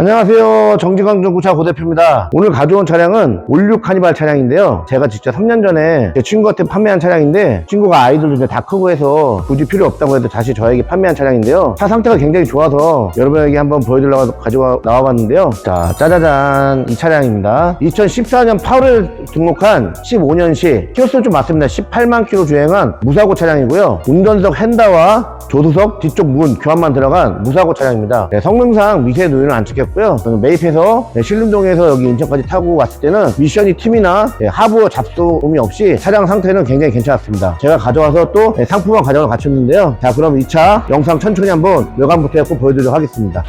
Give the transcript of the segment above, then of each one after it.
안녕하세요. 정지광 중구차 고대표입니다. 오늘 가져온 차량은 올류 카니발 차량인데요. 제가 직접 3년 전에 제 친구한테 판매한 차량인데 친구가 아이들도 이제 다 크고 해서 굳이 필요 없다고 해도 다시 저에게 판매한 차량인데요. 차 상태가 굉장히 좋아서 여러분에게 한번 보여드리려고 가지고 나와봤는데요. 자, 짜자잔 이 차량입니다. 2014년 8월 등록한 15년식 키로수는 좀 맞습니다. 18만 킬로 주행한 무사고 차량이고요. 운전석 핸다와 조수석 뒤쪽 문 교환만 들어간 무사고 차량입니다. 네, 성능상 미세 노유는 안 찍혔고 요. 저는 매입해서 네, 신림동에서 여기 인천까지 타고 왔을 때는 미션이 팀이나 네, 하부어 잡소음이 없이 차량 상태는 굉장히 괜찮았습니다. 제가 가져와서 또 네, 상품화 과정을 갖췄는데요. 자 그럼 이 차 영상 천천히 한번 외관부터 해갖고 보여드리도록 하겠습니다.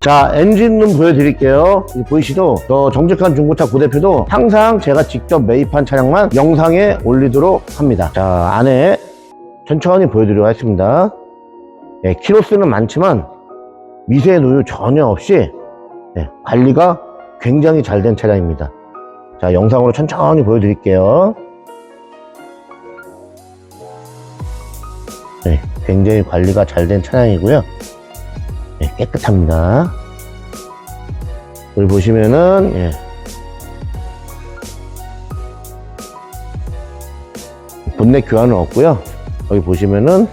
자, 엔진룸 보여드릴게요. 이 보이시죠? 저 정직한 중고차 고대표도 항상 제가 직접 매입한 차량만 영상에 올리도록 합니다. 자, 안에 천천히 보여드리도록 하겠습니다. 예, 키로수는 많지만 미세 노유 전혀 없이 예, 관리가 굉장히 잘 된 차량입니다. 자, 영상으로 천천히 보여드릴게요. 네, 굉장히 관리가 잘 된 차량이고요. 네, 깨끗합니다. 여기 보시면은, 예. 본넷 교환은 없고요. 여기 보시면은,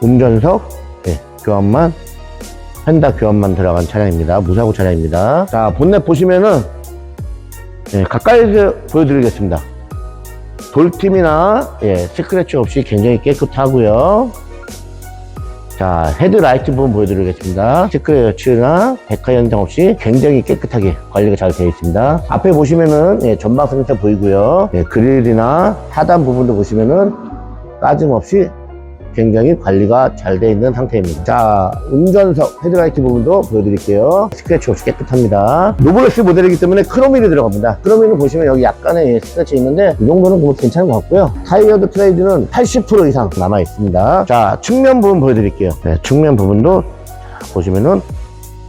운전석, 예, 교환만, 펜다 교환만 들어간 차량입니다. 무사고 차량입니다. 자, 본넷 보시면은, 예, 가까이서 보여드리겠습니다. 돌팀이나, 예, 스크래치 없이 굉장히 깨끗하고요. 자, 헤드라이트 부분 보여드리겠습니다. 스크래치나 백화 현상 없이 굉장히 깨끗하게 관리가 잘 되어 있습니다. 앞에 보시면은 예, 전방 센터 보이고요. 예, 그릴이나 하단 부분도 보시면은 까짐 없이 굉장히 관리가 잘 되어 있는 상태입니다. 자, 운전석 헤드라이트 부분도 보여드릴게요. 스크래치 없이 깨끗합니다. 노블레스 모델이기 때문에 크로미를 들어갑니다. 크로미는 보시면 여기 약간의 예, 스크래치 있는데 이 정도는 뭐 괜찮은 것 같고요. 타이어드 트레이드는 80% 이상 남아 있습니다. 자, 측면 부분 보여드릴게요. 네, 측면 부분도 자, 보시면은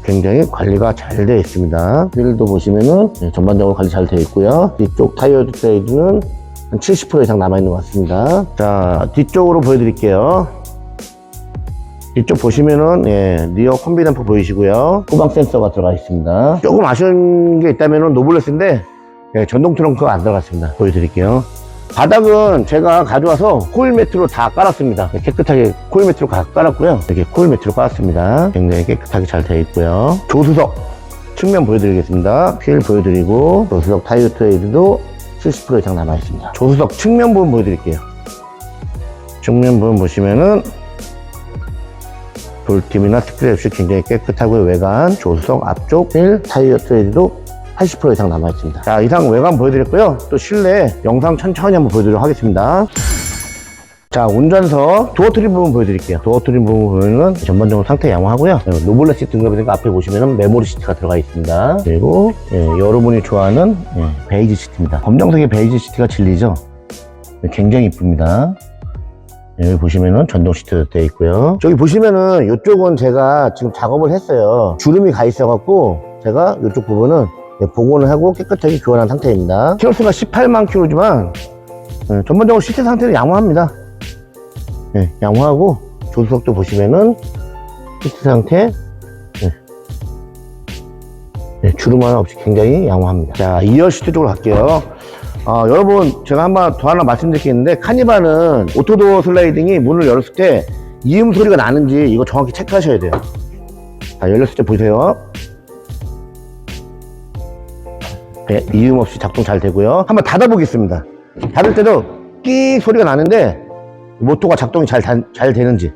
굉장히 관리가 잘 되어 있습니다. 휠도 보시면은 네, 전반적으로 관리 잘 되어 있고요. 뒤쪽 타이어드 트레이드는 한 70% 이상 남아있는 것 같습니다. 자, 뒤쪽으로 보여드릴게요. 뒤쪽 보시면은, 예, 리어 콤비댐프 보이시고요. 후방 센서가 들어가 있습니다. 조금 아쉬운 게 있다면은 노블레스인데, 예, 전동 트렁크가 안 들어갔습니다. 보여드릴게요. 바닥은 제가 가져와서 코일 매트로 다 깔았습니다. 네, 깨끗하게 코일 매트로 다 깔았고요. 이렇게 코일 매트로 깔았습니다. 굉장히 깨끗하게 잘 되어 있고요. 조수석 측면 보여드리겠습니다. 휠 보여드리고 조수석 타이어 트레이드도 70% 이상 남아 있습니다. 조수석 측면 부분 보여드릴게요. 측면 부분 보시면은 돌팀이나 스크래치 굉장히 깨끗하고요. 외관, 조수석 앞쪽, 휠, 타이어 트레이드도 80% 이상 남아 있습니다. 자, 이상 외관 보여드렸고요. 또 실내 영상 천천히 한번 보여드리도록 하겠습니다. 자, 운전석 도어 트림 부분 보여드릴게요. 도어 트림 부분 보면은 전반적으로 상태 양호하고요. 네, 노블레 시트 등급이니까 앞에 보시면은 메모리 시트가 들어가 있습니다. 그리고 예, 여러분이 좋아하는 예, 베이지 시트입니다. 검정색의 베이지 시트가 진리죠. 네, 굉장히 이쁩니다. 여기 보시면은 전동 시트 되어 있고요. 저기 보시면은 이쪽은 제가 지금 작업을 했어요. 주름이 가 있어 갖고 제가 이쪽 부분은 예, 복원을 하고 깨끗하게 교환한 상태입니다. 키로수가 18만 킬로지만 예, 전반적으로 시트 상태는 양호합니다. 예, 양호하고 조수석도 보시면은 시트 상태 예. 예, 주름 하나 없이 굉장히 양호합니다. 자, 2열 시트 쪽으로 갈게요. 아, 여러분 제가 한번 더 하나 말씀드릴 게 있는데 카니발은 오토도어 슬라이딩이 문을 열었을 때 이음 소리가 나는지 이거 정확히 체크하셔야 돼요. 자, 열렸을 때 보세요. 네, 이음 없이 작동 잘 되고요. 한번 닫아 보겠습니다. 닫을 때도 끼 소리가 나는데 모터가 작동이 잘, 다- 잘 되는지.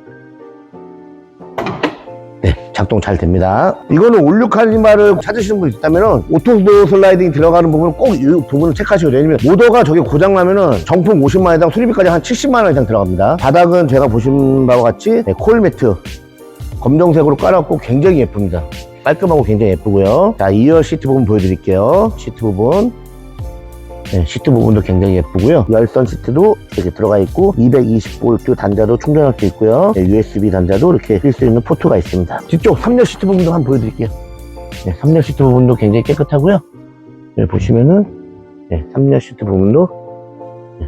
네, 작동 잘 됩니다. 이거는 올류 칼리마를 찾으시는 분 있다면 오토도 슬라이딩 들어가는 부분은 꼭이 부분을 돼요. 왜냐면 모터가 저게 고장나면은 정품 50만 원당 수리비까지 한 70만 원 이상 들어갑니다. 바닥은 제가 보신 바와 같이 네, 코일 매트 검정색으로 깔았고 굉장히 예쁩니다. 깔끔하고 굉장히 예쁘고요. 자, 2열 시트 부분 보여드릴게요. 시트 부분. 네, 시트 부분도 굉장히 예쁘고요. 열선 시트도 이렇게 들어가 있고 220V 단자도 충전할 수 있고요. 네, USB 단자도 이렇게 쓸 수 있는 포트가 있습니다. 뒤쪽 3열 시트 부분도 한번 보여드릴게요. 네, 3열 시트 부분도 굉장히 깨끗하고요. 여기 보시면은 네, 3열 시트 부분도 네,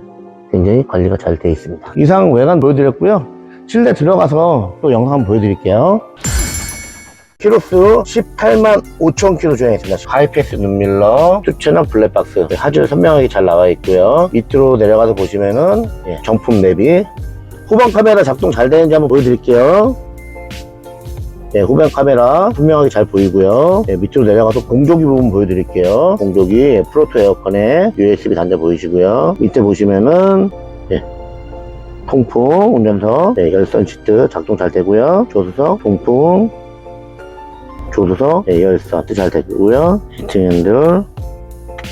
굉장히 관리가 잘 되어 있습니다. 이상 외관 보여드렸고요. 실내 들어가서 또 영상 한번 보여드릴게요. 키로수 18만 5천 킬로 주행했습니다. 하이패스 눈밀러, 튜츠나 블랙박스 하주 선명하게 잘 나와 있고요. 밑으로 내려가서 보시면은 예, 정품 내비 후방 카메라 작동 잘 되는지 한번 보여드릴게요. 네, 후방 카메라 분명하게 잘 보이고요. 네, 밑으로 내려가서 공조기 부분 보여드릴게요. 공조기 프로토 에어컨에 USB 단자 보이시고요. 밑에 보시면은 네, 통풍 운전석, 네, 열선 시트 작동 잘 되고요. 조수석, 통풍, 조수석, 네, 열선 잘 되고요. 시트 핸들,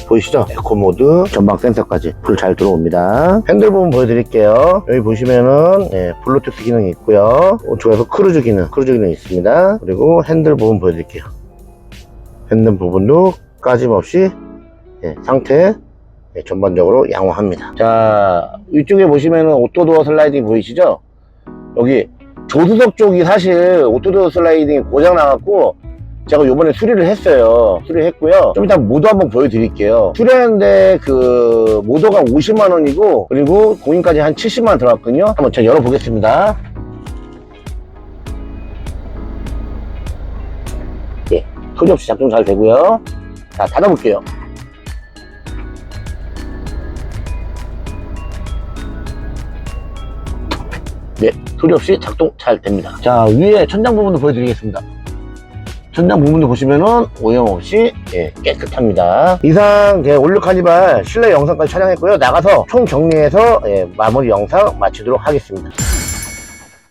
보이시죠? 에코 모드, 전방 센서까지 불 잘 들어옵니다. 핸들 부분 보여드릴게요. 여기 보시면은 네, 블루투스 기능이 있고요. 오쪽에서 크루즈 기능, 크루즈 기능 있습니다. 그리고 핸들 부분 보여드릴게요. 핸들 부분도 까짐없이 네, 상태 네, 전반적으로 양호합니다. 자, 이쪽에 보시면은 오토도어 슬라이딩 보이시죠? 여기 조수석 쪽이 사실 오토도어 슬라이딩이 고장 나갖고 제가 요번에 수리를 했어요. 수리 했고요. 좀 이따 모도 한번 보여드릴게요. 수리하는데 그 모도가 50만 원이고 그리고 공인까지 한 70만 원 들어갔거든요. 한번 제가 열어보겠습니다. 예, 소리 없이 작동 잘 되고요. 자, 닫아볼게요. 네, 소리 없이 작동 잘 됩니다. 자, 위에 천장 부분도 보여드리겠습니다. 천장 부분도 보시면은 오염 없이 예, 깨끗합니다. 이상 제 올류 카니발 실내 영상까지 촬영했고요. 나가서 총 정리해서 예, 마무리 영상 마치도록 하겠습니다.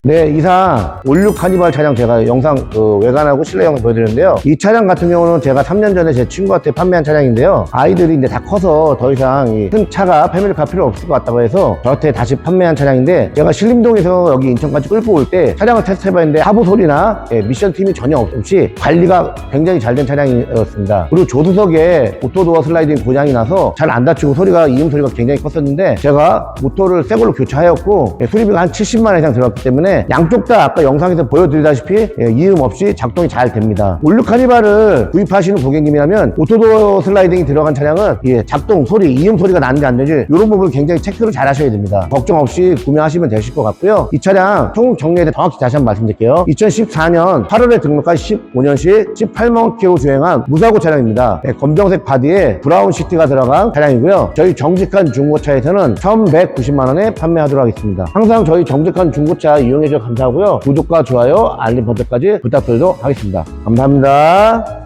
네, 이상 올류 카니발 차량 제가 영상 그 외관하고 실내 영상 보여드렸는데요. 이 차량 같은 경우는 제가 3년 전에 제 친구한테 판매한 차량인데요. 아이들이 이제 다 커서 더 이상 이큰 차가 패밀리카 필요 없을 것 같다고 해서 저한테 다시 판매한 차량인데 제가 신림동에서 여기 인천까지 끌고 올 때 차량을 테스트해봤는데 하부 소리나 예, 미션 팀이 전혀 없이 관리가 굉장히 잘 된 차량이었습니다. 그리고 조수석에 오토도어 슬라이딩 고장이 나서 잘 안 닫히고 소리가 이음 소리가 굉장히 컸었는데 제가 모터를 새 걸로 교체하였고 예, 수리비가 한 70만 원 이상 들어갔기 때문에 양쪽 다 아까 영상에서 보여드리다시피 예, 이음 없이 작동이 잘 됩니다. 올류 카니발을 구입하시는 고객님이라면 오토도어 슬라이딩이 들어간 차량은 예, 작동 소리, 이음 소리가 나는지 안 나는지 이런 부분을 굉장히 체크를 잘 하셔야 됩니다. 걱정 없이 구매하시면 되실 것 같고요. 이 차량 총 정리에 대해 정확히 다시 한번 말씀드릴게요. 2014년 8월에 등록한 15년식 18만 킬로 주행한 무사고 차량입니다. 예, 검정색 바디에 브라운 시트가 들어간 차량이고요. 저희 정직한 중고차에서는 1,190만 원에 판매하도록 하겠습니다. 항상 저희 정직한 중고차 이용 해 주셔서 감사하고요. 구독과 좋아요, 알림 버튼까지 부탁드리도록 하겠습니다. 감사합니다.